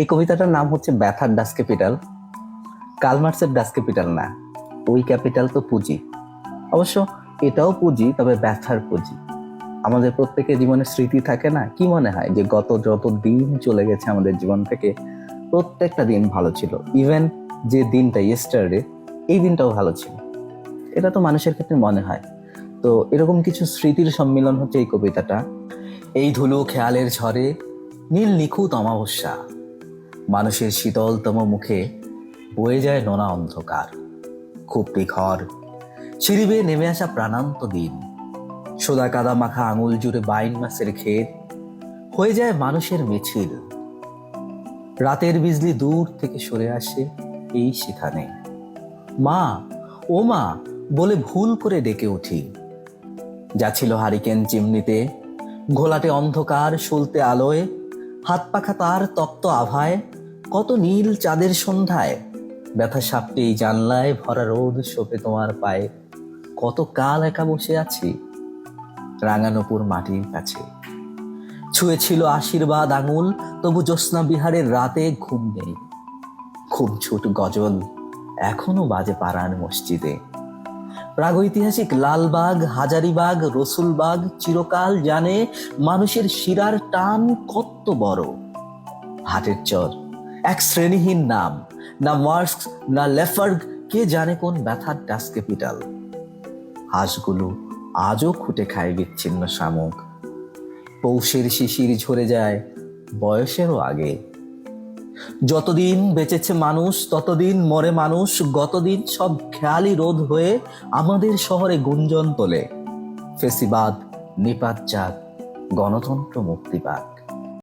এই কবিতাটার নাম হচ্ছে ব্যথার ডাস ক্যাপিটাল কালমার্সের ডাস ক্যাপিটাল না। ওই ক্যাপিটাল তো পুঁজি। অবশ্য এটাও পুঁজি, তবে ব্যথার পুঁজি। আমাদের প্রত্যেকের জীবনে স্মৃতি থাকে না? কি মনে হয় যে গত যত দিন চলে গেছে আমাদের জীবন থেকে, প্রত্যেকটা দিন ভালো ছিল। ইভেন যে দিনটা ইয়েস্টারডে এই দিনটাও ভালো ছিল। এটা তো মানুষের ক্ষেত্রে মনে হয়। তো এরকম কিছু স্মৃতির সম্মিলন হচ্ছে এই কবিতাটা। এই ধুলো খেয়ালের ঝড়ে, নীল নিখুঁত অমাবস্যা। মানুষের শীতলতম মুখে বয়ে যায় নোনা অন্ধকার। খুব ঘর সিঁড়ি নেমে আসা প্রাণান্ত দিন। সোদা কাদা মাখা আঙুল জুড়ে বাইন মাসের ক্ষেত। হয়ে যায় মানুষের মিছিল। রাতের বিজলি দূর থেকে সরে আসে এই সেখানে। মা, ও মা, বলে ভুল করে ডেকে উঠি। যাচ্ছিল হারিকেন চিমনিতে। ঘোলাটে অন্ধকার সলতে আলোয়। হাত পাখা তার তপ্ত আভায়। কত নীল চাঁদের সন্ধ্যায়? ব্যথা সাপটি জানলায় ভরা রোদ শোপে তোমার পায়ে। কত কাল একা বসে আছি, রাঙানুপুর মাটির কাছে। ছুঁয়েছিল আশীর্বাদ আঙুল, তবু জ্যোৎস্না বিহারের রাতে ঘুম নেই। খুব ছুট গজল, এখনও বাজে পাড়ার মসজিদে। প্রাগৈতিহাসিক লালবাগ, হাজারিবাগ, রসুলবাগ চিরকাল জানে মানুষের শিরার টান কত বড়। হাটের চর এক শ্রেণীহীন নাম। না মার্কস, না লেফার্গ, কে জানে কোন ব্যথার ডাস ক্যাপিটাল হাঁসগুলো আজও খুঁটে খায় বিচ্ছিন্ন শামুক। পৌষের শিশির ঝরে যায় বয়সেরও আগে। যতদিন বেঁচেছে মানুষ, ততদিন মরে মানুষ, গতদিন সব খেয়ালি রোধ হয়ে আমাদের শহরে গুঞ্জন তোলে। ফেসিবাদ, নিপাত জাত, গণতন্ত্র মুক্তিবাদ।